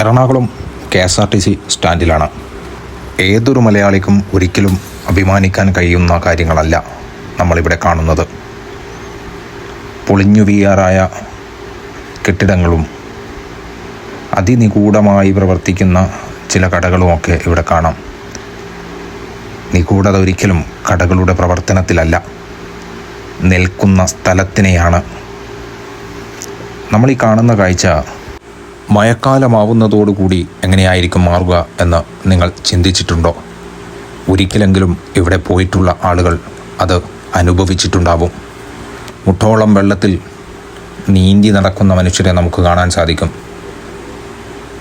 Ernakulam K S R T C സ്റ്റാൻഡിലാണ്. ഏതൊരു മലയാളിക്കും ഒരിക്കലും അഭിമാനിക്കാൻ കഴിയുന്ന കാര്യങ്ങളല്ല നമ്മളിവിടെ കാണുന്നത്. പൊളിഞ്ഞു വീയാറായ കെട്ടിടങ്ങളും അതിനിഗൂഢമായി പ്രവർത്തിക്കുന്ന ചില കടകളുമൊക്കെ ഇവിടെ കാണാം. നിഗൂഢത ഒരിക്കലും കടകളുടെ പ്രവർത്തനത്തിലല്ല. നിൽക്കുന്ന സ്ഥലത്തിനെയാണ്. നമ്മൾ ഈ കാണുന്ന കാഴ്ച മഴക്കാലമാവുന്നതോടുകൂടി എങ്ങനെയായിരിക്കും മാറുക എന്ന് നിങ്ങൾ ചിന്തിച്ചിട്ടുണ്ടോ? ഒരിക്കലെങ്കിലും ഇവിടെ പോയിട്ടുള്ള ആളുകൾ അത് അനുഭവിച്ചിട്ടുണ്ടാവും. മുട്ടോളം വെള്ളത്തിൽ നീന്തി നടക്കുന്ന മനുഷ്യരെ നമുക്ക് കാണാൻ സാധിക്കും.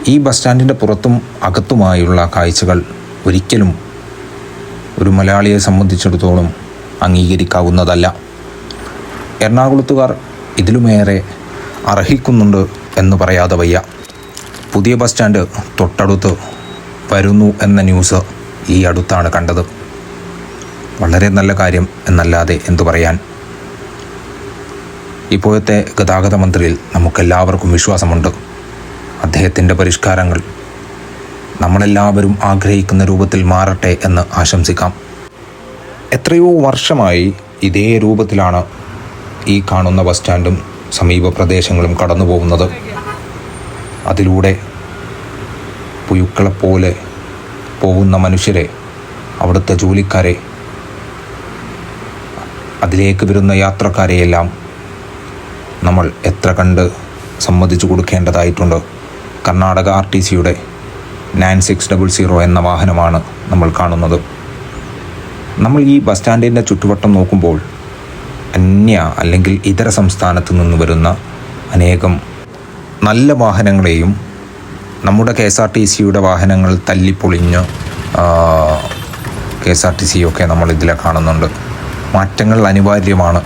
ഈ ബസ് സ്റ്റാൻഡിന്റെ പുറത്തും അകത്തുമായുള്ള കാഴ്ചകൾ ഒരിക്കലും ഒരു മലയാളിയെ സംബന്ധിച്ചിടത്തോളം അംഗീകരിക്കാവുന്നതല്ല. എറണാകുളത്തുകാർ ഇതിലുമേറെ അർഹിക്കുന്നുണ്ട് എന്ന് പറയാതെ വയ്യ. പുതിയ ബസ് സ്റ്റാൻഡ് തൊട്ടടുത്ത് വരുന്നു എന്ന ന്യൂസ് ഈ അടുത്താണ് കണ്ടത്. വളരെ നല്ല കാര്യം എന്നല്ലാതെ എന്തു പറയാൻ? ഇപ്പോഴത്തെ ഗതാഗത മന്ത്രിയിൽ നമുക്കെല്ലാവർക്കും വിശ്വാസമുണ്ട്. അദ്ദേഹത്തിന്റെ പരിഷ്കാരങ്ങൾ നമ്മളെല്ലാവരും ആഗ്രഹിക്കുന്ന രൂപത്തിൽ മാറട്ടെ എന്ന് ആശംസിക്കാം. എത്രയോ വർഷമായി ഇതേ രൂപത്തിലാണ് ഈ കാണുന്ന ബസ് സ്റ്റാൻഡും സമീപ പ്രദേശങ്ങളും കടന്നു പോകുന്നത് അതിലൂടെ പുയുക്കളെപ്പോലെ പോകുന്ന മനുഷ്യരെ അവിടുത്തെ ജോലിക്കാരെ അതിലേക്ക് വരുന്ന യാത്രക്കാരെയെല്ലാം നമ്മൾ എത്ര കണ്ട് സമ്മതിച്ചു കൊടുക്കേണ്ടതായിട്ടുണ്ട്. കർണാടക ആർ ടി സിയുടെ നയൻ സിക്സ് ഡബിൾ സീറോ എന്ന വാഹനമാണ് നമ്മൾ കാണുന്നത്. നമ്മൾ ഈ ബസ് സ്റ്റാൻഡിന്റെ ചുറ്റുവട്ടം നോക്കുമ്പോൾ അന്യ അല്ലെങ്കിൽ ഇതര സംസ്ഥാനത്ത് നിന്ന് വരുന്ന അനേകം നല്ല വാഹനങ്ങളെയും നമ്മുടെ കെ എസ് ആർ ടി സിയുടെ വാഹനങ്ങൾ തല്ലിപ്പൊളിഞ്ഞ് കെ എസ് ആർ ടി സിയൊക്കെ നമ്മൾ ഇതിലെ കാണുന്നുണ്ട്. മാറ്റങ്ങൾ അനിവാര്യമാണ്.